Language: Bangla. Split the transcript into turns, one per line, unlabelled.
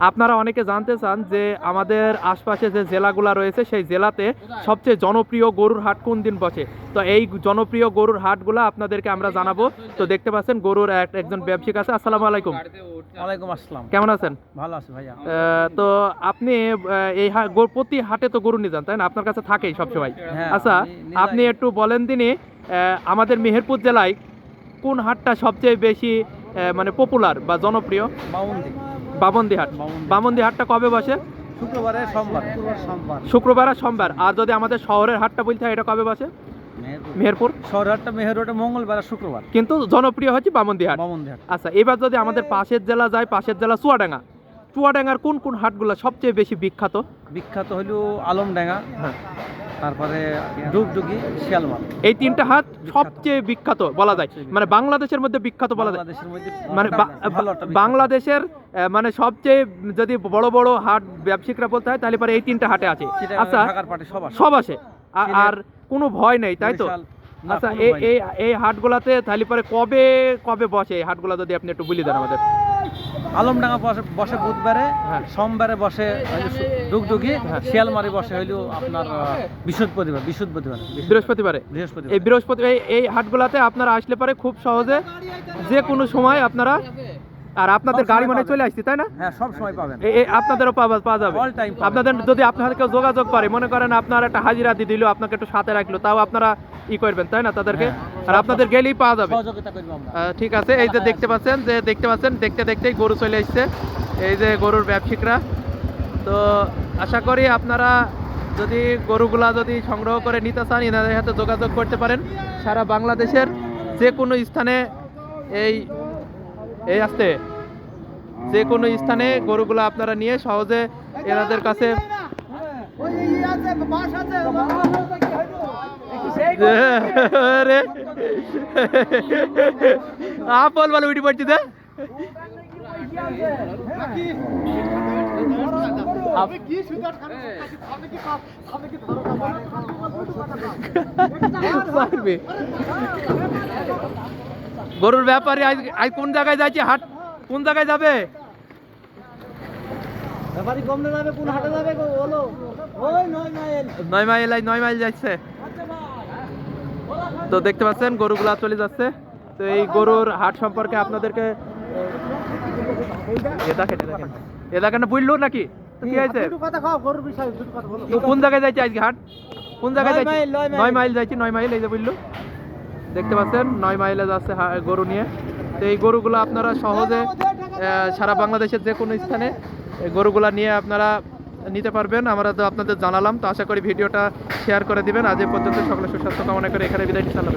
আপনারা অনেকে জানতে চান যে আমাদের আশপাশে যে জেলাগুলো রয়েছে সেই জেলাতে সবচেয়ে জনপ্রিয় গরুর হাট কোন দিন বসে? তো এই জনপ্রিয় গরুর হাটগুলো আপনাদেরকে আমরা জানাব। তো দেখতে পাচ্ছেন গরুর এক- একজন ব্যবসায়িক আছে। আসসালামু আলাইকুম।
ওয়ালাইকুম আসসালাম।
কেমন আছেন?
ভালো আছি ভাইয়া।
আহ, তো আপনি এই প্রতি হাটে তো গরু নিয়ে যান তাই না? আপনার কাছে থাকেই সবসময়।
হ্যাঁ,
আচ্ছা আপনি একটু বলেন দিনই আহ, আমাদের মেহেরপুর জেলায় কোন হাটটা সবচেয়ে বেশি মানে পপুলার বা জনপ্রিয়?
বাউন্দি
বামন্দি হাট
বামন্দি।
বামন্দি হাটটা কবে বসে?
শুক্রবারে সোমবার। সোমবার।
শুক্রবার আর সোমবার। আর যদি আমাদের শহরের হাটটা বলতে হয় এটা কবে বসে? মেহেরপুর।
শহরহাটটা মেহেরহাটে মঙ্গলবার আর শুক্রবার।
কিন্তু জনপ্রিয় হচ্ছে বামন্দি হাট
বামন্দি হাট
আচ্ছা এবার যদি আমাদের পাশের জেলা যায় পাশের জেলা চুয়াডাঙ্গা। চুয়াডাঙ্গার কোন কোন হাটগুলো সবচেয়ে বেশি বিখ্যাত?
বিখ্যাত হইল আলমডাঙ্গা
হ্যাঁ।
তারপরে ডুগডুগি শিয়ালমাল।
এই তিনটা হাট সবচেয়ে বিখ্যাত বলা যায়। মানে বাংলাদেশের মধ্যে বিখ্যাত বলা যায়। মানে। বাংলাদেশের মানে সবচেয়ে যদি বড় বড় হাট ব্যবসায়িকরা বলতে হয় তাহলে পরে এই তিনটা হাটে আছে। আচ্ছা
সব আছে।
আসে আর কোনো ভয় নেই তাই তো? আচ্ছা এই এই এই হাটগুলাতে তাহলে পরে কবে কবে বসে? এই হাটগুলা যদি আপনি একটু বলে দেন আমাদের।
আলমডাঙ্গা বসে বসে বুধবারে
হ্যাঁ।
সোমবারে বসে ডুগডুগি
হ্যাঁ।
শিয়ালমারি বসে হইল আপনার বৃহস্পতিবার বৃহস্পতিবার
বৃহস্পতিবারে।
বৃহস্পতিবার।
এই বৃহস্পতি এই এই হাটগুলাতে আপনারা আসলে পারে খুব সহজে যে কোনো সময় আপনারা আর আপনাদের গাড়ি মানে চলে আসছে তাই না?
হ্যাঁ সব সময় পাবেন
এই- আপনাদেরও পাওয়া যাবে। আপনাদের যদি আপনাদের কেউ যোগাযোগ করে মনে করেন আপনার একটা হাজিরা দিয়ে দিল আপনাকে একটু সাথে রাখল তাও আপনারা ই করবেন তাই না তাদেরকে?
হ্যাঁ।
আর আপনাদের গেলেই পাওয়া যাবে। ঠিক আছে এই যে দেখতে পাচ্ছেন যে দেখতে পাচ্ছেন দেখতে দেখতেই গরু চলে এসছে এই যে গরুর ব্যবসায়িকরা। তো আশা করি আপনারা যদি গরুগুলা যদি সংগ্রহ করে নিতে চান এনাদের সাথে যোগাযোগ করতে পারেন। সারা বাংলাদেশের যে কোনো স্থানে এই এই আসতে। যে কোনো স্থানে গরুগুলো আপনারা নিয়ে সহজে এনাদের কাছে আপল বলে উঠি পড়ছি পারবে। গরুর ব্যাপারে আজ কোন জায়গায় যাচ্ছে হাট? কোন জায়গায় যাবে?
ব্যাপারী কমলে যাবে কোন হাটে যাবে? বলো। ওই নয় মাইল।
নয় মাইল আই নয় মাইল যাচ্ছে তো দেখতে পাচ্ছেন গরুগুলা চলে যাচ্ছে। তো এই গরুর হাট সম্পর্কে আপনাদেরকে দেখেন বুঝলো নাকি? কি হয়েছে? কোন জায়গায় যাইছে আজকে হাট? কোন জায়গায়
নয়
যাইছে?
মাইল, নয় মাইল।
নয় মাইল যাইছি নয় মাইল এই যে বুঝলো দেখতে পাচ্ছেন, নয় মাইলেজ আছে গরু নিয়ে। তো এই গরুগুলো আপনারা সহজে সারা বাংলাদেশের যে কোনো স্থানে গরুগুলা নিয়ে আপনারা নিতে পারবেন। আমরা তো আপনাদের জানালাম, তো আশা করি ভিডিওটা শেয়ার করে দিবেন। আজ এ পর্যন্ত সকলে সুস্বাস্থ্য কামনা করে এখানে বিদায় হাফেজ।